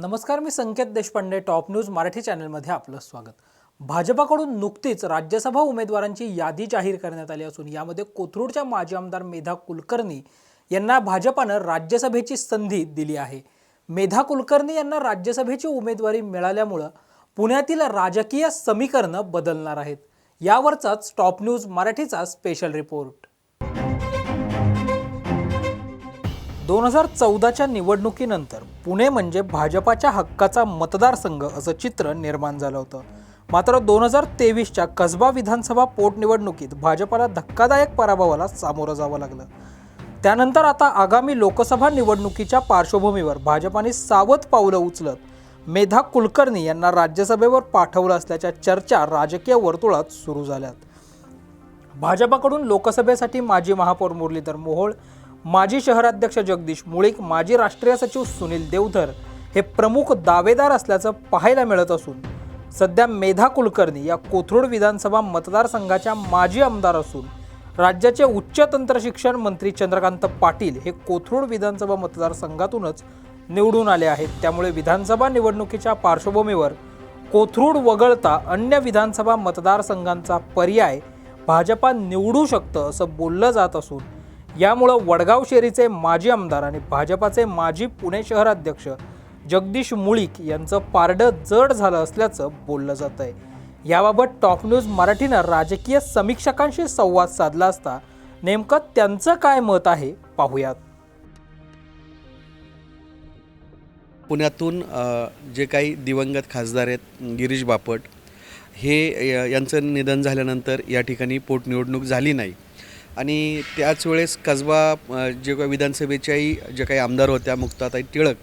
नमस्कार मी Sanket Deshpande top news Marathi चॅनलमध्ये आपलं स्वागत. भाजपाकडून नुकतीच राज्यसभा उमेदवारांची यादी जाहीर करण्यात आली असून यामध्ये कोथरूडच्या माजी आमदार मेधा कुलकर्णी यांना भाजपानं राज्यसभेची संधी दिली आहे. मेधा कुलकर्णी यांना राज्यसभेची उमेदवारी मिळाल्यामुळं पुण्यातील राजकीय समीकरणं बदलणार आहेत. यावरचाच टॉप न्यूज मराठीचा स्पेशल रिपोर्ट दोन हजार चौदाच्या निवडणुकीनंतर पुणे म्हणजे भाजपाच्या हक्काचा मतदारसंघ असं चित्र निर्माण झालं होतं. मात्र दोन हजार तेवीसच्या कसबा विधानसभा पोटनिवडणुकीत भाजपाला धक्कादायक पराभवाला सामोरं जावं लागलं. त्यानंतर आता आगामी लोकसभा निवडणुकीच्या पार्श्वभूमीवर भाजपाने सावध पावलं उचलत मेधा कुलकर्णी यांना राज्यसभेवर पाठवलं असल्याच्या चर्चा राजकीय वर्तुळात सुरू झाल्यात. भाजपाकडून लोकसभेसाठी माजी महापौर मुरलीधर मोहोळ माजी शहराध्यक्ष जगदीश मुळीक माजी राष्ट्रीय सचिव सुनील देवधर हे प्रमुख दावेदार असल्याचं पाहायला मिळत असून सध्या मेधा कुलकर्णी या कोथरूड विधानसभा मतदारसंघाच्या माजी आमदार असून राज्याचे उच्च तंत्रशिक्षण मंत्री चंद्रकांत पाटील हे कोथरूड विधानसभा मतदारसंघातूनच निवडून आले आहेत. त्यामुळे विधानसभा निवडणुकीच्या पार्श्वभूमीवर कोथरूड वगळता अन्य विधानसभा मतदारसंघांचा पर्याय भाजपा निवडू शकतं असं बोललं जात असून यामुळं वडगाव शेरीचे माजी आमदार आणि भाजपाचे माजी पुणे शहराध्यक्ष जगदीश मुळीक यांचं पारडं जड झालं असल्याचं बोललं जात आहे याबाबत टॉप न्यूज मराठीनं राजकीय समीक्षकांशी संवाद साधला असता नेमकं त्यांचं काय मत आहे पाहूयात. पुण्यातून जे काही दिवंगत खासदार आहेत गिरीश बापट हे यांचं निधन झाल्यानंतर या ठिकाणी पोटनिवडणूक झाली नाही. आणि त्याच वेळेस कसबा जे काही विधानसभेच्याही जे काही आमदार होत्या मुक्ताताई टिळक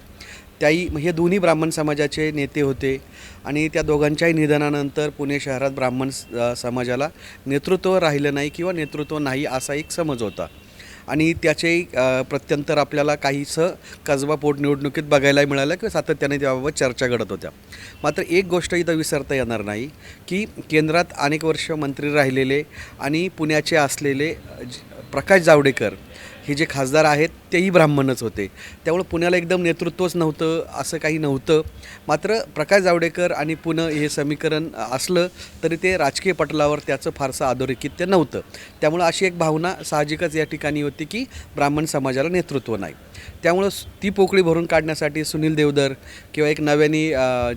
त्याही हे दोन्ही ब्राह्मण समाजाचे नेते होते. आणि त्या दोघांच्याही निधनानंतर पुणे शहरात ब्राह्मण स- समाजाला नेतृत्व राहिलं नाही किंवा नेतृत्व नाही असा एक समज होता. आणि त्याचे प्रत्यंतर आपल्याला काहीसं कसबा पोटनिवडणुकीत बघायला मिळालं किंवा सातत्याने त्याबाबत चर्चा घडत होत्या. मात्र एक गोष्ट इथं विसरता येणार नाही की केंद्रात अनेक वर्ष मंत्री राहिलेले आणि पुण्याचे असलेले प्रकाश जावडेकर हे जे खासदार आहेत तेही ब्राह्मणच होते. त्यामुळं पुण्याला एकदम नेतृत्वच नव्हतं असं काही नव्हतं. मात्र प्रकाश जावडेकर आणि पुणे हे समीकरण असलं तरी ते राजकीय पटलावर त्याचं फारसं आदोरेखित्य नव्हतं. त्यामुळं अशी एक भावना साहजिकच या ठिकाणी होती की ब्राह्मण समाजाला नेतृत्व नाही. त्यामुळं ती पोकळी भरून काढण्यासाठी सुनील देवधर किंवा एक नव्याने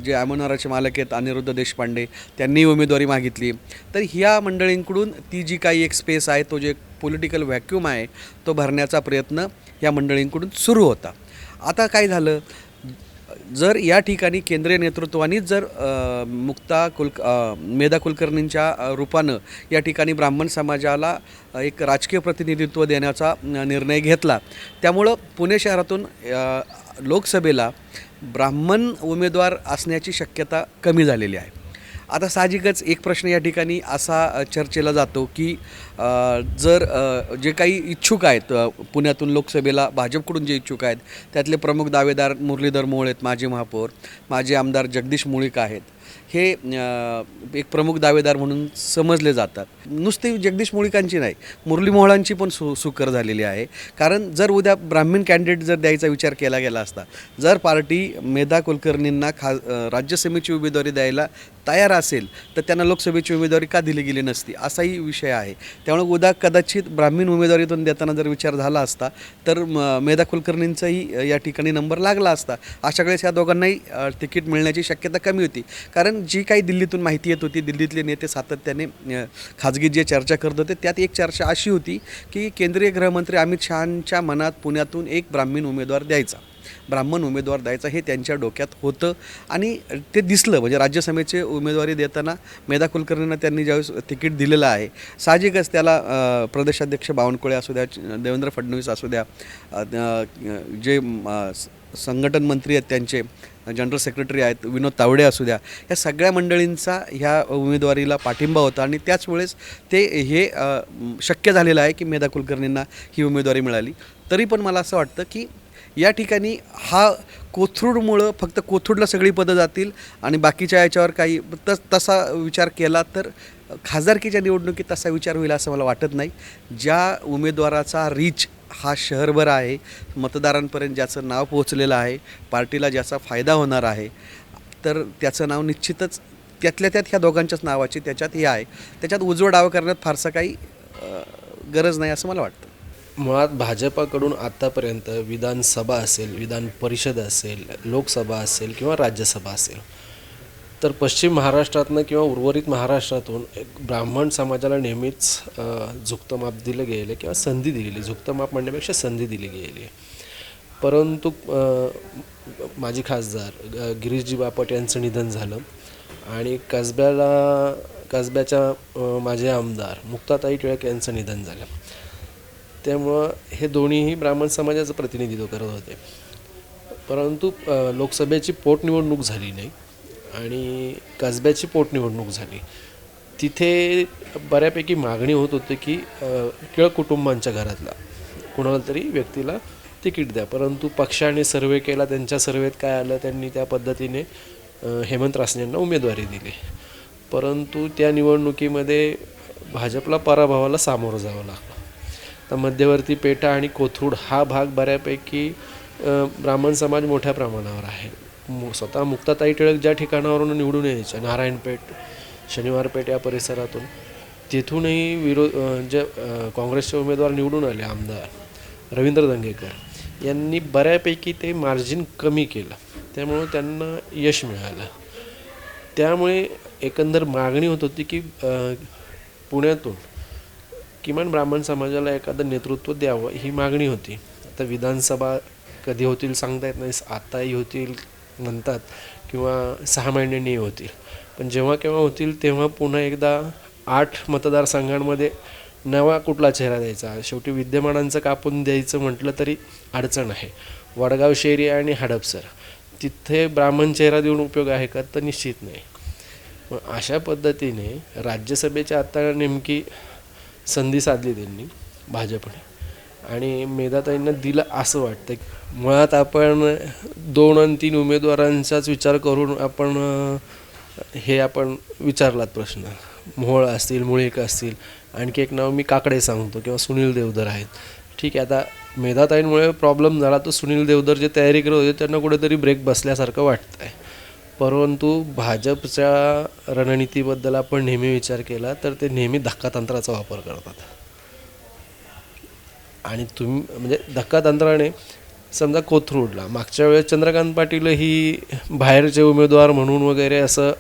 जे अमोनाराचे मालक आहेत अनिरुद्ध देशपांडे त्यांनी उमेदवारी मागितली. तर ह्या मंडळींकडून ती जी काही एक स्पेस आहे तो जे पॉलिटिकल व्हॅक्यूम आहे तो भरण्याचा प्रयत्न या मंडळींकडून सुरू होता. आता काय झालं? जर या ठिकाणी केंद्रीय नेतृत्वानेच जर मुक्ता कुल मेधा कुलकर्णींच्या रूपानं या ठिकाणी ब्राह्मण समाजाला एक राजकीय प्रतिनिधित्व देण्याचा निर्णय घेतला त्यामुळं पुणे शहरातून लोकसभेला ब्राह्मण उमेदवार असण्याची शक्यता कमी झालेली आहे. आता साहजिकच एक प्रश्न या ठिकाणी असा चर्चेला जातो की जर जे काही इच्छुक आहेत पुण्यातून लोकसभेला भाजपकडून जे इच्छुक आहेत त्यातले प्रमुख दावेदार मुरलीधर मोळ आहेत माजी महापौर माजी आमदार जगदीश मुळीक आहेत. हे एक प्रमुख दावेदार म्हणून समजले जातात. नुसती जगदीश मुळिकांची नाही मुरली मोहळांची पण सु सुकर झालेली आहे. कारण जर उद्या ब्राह्मीण कॅन्डिडेट जर द्यायचा विचार केला गेला असता जर पार्टी मेधा कुलकर्णींना खा राज्यसभेची उमेदवारी द्यायला तयार असेल तर त्यांना लोकसभेची उमेदवारी का दिली गेली नसती? असाही विषय आहे. त्यामुळे उद्या कदाचित ब्राह्मीण उमेदवारीतून देताना जर विचार झाला असता तर म- मेधा कुलकर्णींचाही या ठिकाणी नंबर लागला असता. अशा वेळेस या दोघांनाही तिकीट मिळण्याची शक्यता कमी होती. कारण कारण जी काही दिल्लीतून माहिती येत होती दिल्लीतले नेते सातत्याने खाजगी जे चर्चा करत होते त्यात एक चर्चा अशी होती की केंद्रीय गृहमंत्री अमित शहांच्या मनात पुण्यातून एक ब्राह्मीण उमेदवार द्यायचा. ब्राह्मण उमेदवार द्यायचा हे त्यांच्या डोक्यात होतं. आणि ते दिसलं म्हणजे राज्यसभेचे उमेदवारी देताना मेधा कुलकर्णींना त्यांनी ज्यावेळेस तिकीट दिलेलं आहे साहजिकच त्याला प्रदेशाध्यक्ष बावनकुळे असू द्या देवेंद्र फडणवीस असू द्या जे संघटन मंत्री आहेत त्यांचे जनरल सेक्रेटरी आहेत विनोद तावडे असू द्या या सगळ्या मंडळींचा ह्या उमेदवारीला पाठिंबा होता आणि त्याच वेळेस ते हे शक्य झालेलं आहे की मेधा कुलकर्णींना ही उमेदवारी मिळाली. तरी पण मला असं वाटतं की या ठिकाणी हा कोथरूडमुळं फक्त कोथरूडला सगळी पदं जातील आणि बाकीच्या याच्यावर काही तस तसा विचार केला तर खासदारकीच्या निवडणुकीत तसा विचार होईल असं मला वाटत नाही. ज्या उमेदवाराचा रीच हा शहरभर आहे मतदारांपर्यंत ज्याचं नाव पोहोचलेलं आहे पार्टीला ज्याचा फायदा होणार आहे तर त्याचं नाव निश्चितच त्यातल्या त्यात ह्या दोघांच्याच नावाची त्याच्यात हे आहे. त्याच्यात उजवं डावं करण्यात फारसं काही गरज नाही असं मला वाटतं. मुळात भाजपाकडून आत्तापर्यंत विधानसभा असेल विधान परिषद असेल लोकसभा असेल किंवा राज्यसभा असेल तर पश्चिम महाराष्ट्रातनं किंवा उर्वरित महाराष्ट्रातून एक ब्राह्मण समाजाला नेहमीच झुकतं माप दिलं गेलं किंवा संधी दिलेली झुकतं माप म्हणण्यापेक्षा संधी दिली गेली आहे. परंतु माझी माजी खासदार ग- गिरीशजी बापट यांचं निधन झालं आणि कसब्याला कसब्याच्या माझे आमदार मुक्ताताई टिळक यांचं निधन झालं. त्यामुळं हे दोन्हीही ब्राह्मण समाजाचं प्रतिनिधित्व करत होते. परंतु लोकसभेची पोटनिवडणूक झाली नाही आणि कसब्याची पोटनिवडणूक झाली. तिथे बऱ्यापैकी मागणी होत होती की केळ टिळक कुटुंबांच्या घरातला कुणाला तरी व्यक्तीला तिकीट द्या. परंतु पक्षाने सर्वे केला त्यांच्या सर्वेत काय आलं त्यांनी त्या पद्धतीने हेमंत रासने यांना उमेदवारी दिली. परंतु त्या निवडणुकीमध्ये भाजपला पराभवाला सामोरं जावं लागतं तर मध्यवर्ती पेटा आणि कोथरूड हा भाग बऱ्यापैकी ब्राह्मण समाज मोठ्या प्रमाणावर आहे. मु- स्वतः मुक्ताताई टिळक ज्या ठिकाणावरून निवडून यायच्या नारायणपेठ शनिवारपेठ या परिसरातून तिथूनही विरोध जे काँग्रेसचे उमेदवार निवडून आले आमदार रवींद्र दंगेकर यांनी बऱ्यापैकी ते मार्जिन कमी केलं. त्यामुळं त्यांना यश मिळालं. त्यामुळे एकंदर मागणी होत होती की पुण्यातून किमान ब्राह्मण समाजाला एखादं नेतृत्व द्यावं ही मागणी होती. आता विधानसभा कधी होतील सांगता येत नाही आताही होतील म्हणतात किंवा सहा महिन्यांनी होतील. पण जेव्हा केव्हा होतील तेव्हा पुन्हा एकदा आठ मतदारसंघांमध्ये नवा कुठला चेहरा द्यायचा. शेवटी विद्यमानांचं कापून द्यायचं म्हटलं तरी अडचण आहे. वडगाव शेरी आणि हडपसर तिथे ब्राह्मण चेहरा देऊन उपयोग आहे का? तर निश्चित नाही. मग अशा पद्धतीने राज्यसभेच्या आता नेमकी संधी साधली त्यांनी भाजपने. आणि मेधाताईंना दिलं असं वाटतं मुळात आपण दोन आणि तीन उमेदवारांचाच विचार करून आपण हे आपण विचारलात प्रश्न. मोहोळ असतील मुळीक असतील. आणखी एक नाव मी काकडे सांगतो किंवा सुनील देवधर आहेत. ठीक आहे आता मेधाताईंमुळे प्रॉब्लेम झाला तर सुनील देवधर जे तयारी करत होते त्यांना कुठेतरी ब्रेक बसल्यासारखं वाटतं आहे परंतु भाजपच्या रणनीतीबद्दल आपण नेहमी विचार केला तर ते नेहमी धक्कातंत्राचा वापर करतात. आणि तुम्ही म्हणजे धक्कातंत्राने समजा कोथरूडला मागच्या वेळेस चंद्रकांत पाटील ही बाहेरचे उमेदवार म्हणून वगैरे असं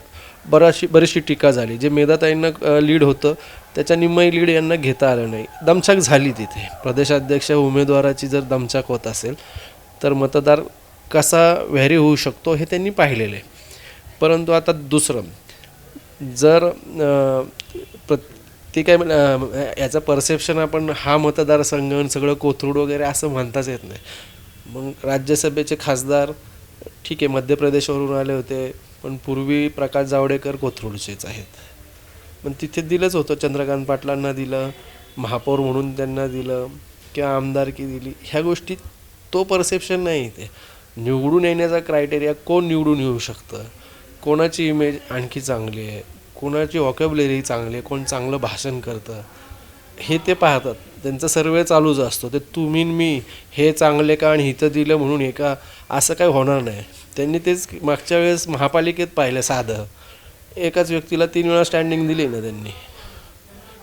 बराचशी बरीचशी टीका झाली. जे मेधाताईंना लीड होतं त्याच्या निम्मई लीड यांना घेता आलं नाही. दमछाक झाली तिथे. प्रदेशाध्यक्ष उमेदवाराची जर दमछाक होत असेल तर मतदार कसा व्हॅरी होऊ शकतो हे त्यांनी पाहिलेलं आहे. परंतु आता दुसरं. जर प्र ते काय म्हण- याचं परसेप्शन आपण हा मतदारसंघ आणि सगळं कोथरूड वगैरे असं म्हणताच येत नाही. मग राज्यसभेचे खासदार ठीक आहे मध्य प्रदेशवरून आले होते पण पूर्वी प्रकाश जावडेकर कोथरूडचेच आहेत. पण तिथे दिलंच होतं चंद्रकांत पाटलांना दिलं महापौर म्हणून त्यांना दिलं किंवा आमदारकी दिली. ह्या गोष्टी तो परसेप्शन नाही इथे. निवडून येण्याचा क्रायटेरिया कोण निवडून येऊ शकतं? कोणाची इमेज आणखी चांगली आहे? कोणाची वॉकॅबलरी चांगली आहे? कोण चांगलं भाषण करतं? हे ते पाहतात. त्यांचा सर्वे चालूच असतो. ते तुम्ही मी हे चांगले का आणि हिथं दिलं म्हणून हे का? असं काही होणार नाही. त्यांनी तेच मागच्या वेळेस महापालिकेत पाहिलं साधं. एकाच व्यक्तीला तीन वेळा स्टँडिंग दिली ना त्यांनी.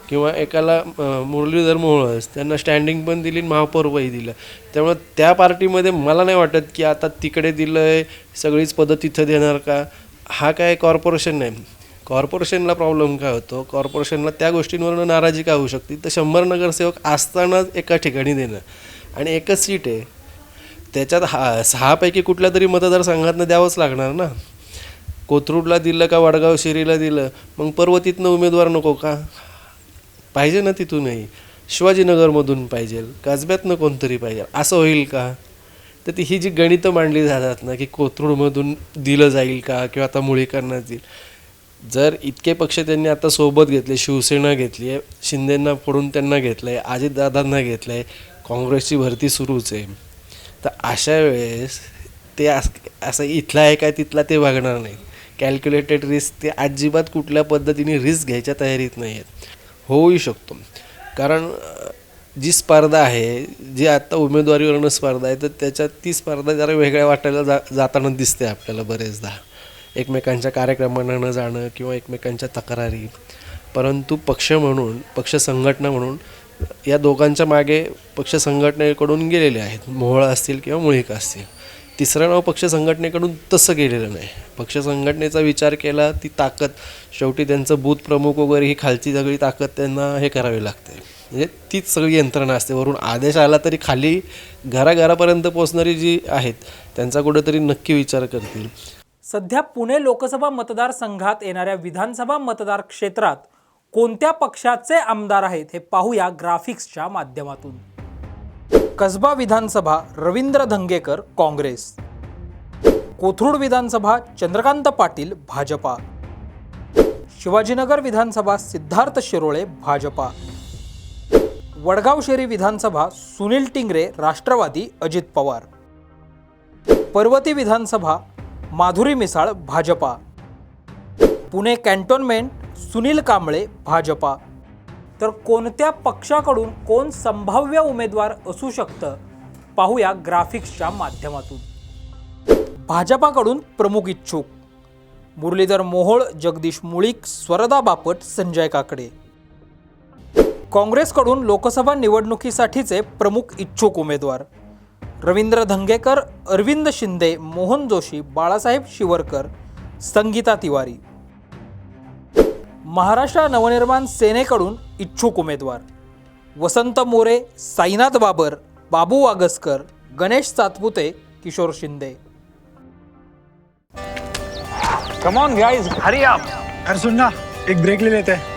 किंवा एकाला मुरलीधर मोहोळस त्यांना स्टँडिंग पण दिली महापौरपही दिलं. त्यामुळे त्या पार्टीमध्ये मला नाही वाटत की आता तिकडे दिलं आहे सगळीच पदं तिथं देणार का? हा काय कॉर्पोरेशन नाही. कॉर्पोरेशनला प्रॉब्लेम काय होतो? कॉर्पोरेशनला त्या गोष्टींवरून नाराजी काय होऊ शकते? तर शंभर नगरसेवक असतानाच एका ठिकाणी देणं. आणि एकच सीट आहे. त्याच्यात हा सहापैकी कुठल्या तरी मतदारसंघातनं द्यावंच लागणार ना. कोथरूडला दिलं का वडगाव शिरीला दिलं? मग पर्वतीतनं उमेदवार नको का? पाहिजे ना तिथूनही. शिवाजीनगरमधून पाहिजे. कसब्यातनं कोणतरी पाहिजे. असं होईल का? तर ती ही जी गणितं मांडली जातात ना की कोथरूडमधून दिलं जाईल का किंवा आता मुळीकरणात देईल जर इतके पक्ष त्यांनी आता सोबत घेतले शिवसेना घेतली आहे शिंदेंना पडून त्यांना घेतलं आहे अजितदादांना घेतलं आहे काँग्रेसची भरती सुरूच आहे. तर अशा वेळेस ते अस असं इथला आहे काय तिथला ते बघणार नाही. कॅल्क्युलेटेड रिस्क ते अजिबात कुठल्या पद्धतीने रिस्क घ्यायच्या तयारीत नाही आहेत होऊही शकतो. कारण जी स्पर्धा आहे जी आत्ता उमेदवारीवरनं स्पर्धा आहे तर त्याच्यात ती स्पर्धा जरा वेगळ्या वाटायला जा जाताना दिसते आपल्याला बरेचदा. एकमेकांच्या कार्यक्रमांना न जाणं किंवा एकमेकांच्या तक्रारी. परंतु पक्ष म्हणून पक्ष संघटना म्हणून या दोघांच्या मागे पक्ष संघटनेकडून गेलेले आहेत. मोहोळ असतील किंवा मुळीक असतील. तिसरं नाव पक्ष संघटनेकडून तसं गेलेलं नाही. पक्ष संघटनेचा विचार केला ती ताकद. शेवटी त्यांचं बूथ प्रमुख वगैरे ही खालची सगळी ताकद त्यांना हे करावी लागते. म्हणजे तीच सगळी यंत्रणा असते. वरून आदेश आला तरी खाली घराघरापर्यंत पोचणारी जी आहेत त्यांचा कुठेतरी नक्की विचार करतील. सध्या पुणे लोकसभा मतदारसंघात येणाऱ्या विधानसभा मतदार क्षेत्रात कोणत्या पक्षाचे आमदार आहेत हे पाहूया ग्राफिक्सच्या माध्यमातून. कसबा विधानसभा रवींद्र धंगेकर काँग्रेस. कोथरूड विधानसभा चंद्रकांत पाटील भाजपा. शिवाजीनगर विधानसभा सिद्धार्थ शिरोळे भाजपा. वडगाव शेरी विधानसभा सुनील टिंगरे राष्ट्रवादी अजित पवार. पर्वती विधानसभा माधुरी मिसाळ भाजपा. पुणे कॅन्टोन्मेंट सुनील कांबळे भाजपा. तर कोणत्या पक्षाकडून कोण संभाव्य उमेदवार असू शकतं पाहूया ग्राफिक्सच्या माध्यमातून. भाजपाकडून प्रमुख इच्छुक. मुरलीधर मोहोळ जगदीश मुळीक स्वरदा बापट संजय काकडे. काँग्रेसकडून लोकसभा निवडणुकीसाठीचे प्रमुख इच्छुक उमेदवार. रवींद्र धंगेकर अरविंद शिंदे मोहन जोशी बाळासाहेब शिवरकर संगीता तिवारी. महाराष्ट्र नवनिर्माण सेनेकडून इच्छुक उमेदवार. Vasant More Sainath Babar Babu Wagaskar Ganesh Satpute Kishor Shinde. Come on, guys, hurry up. यार सुन ना एक ब्रेक ले लेते हैं.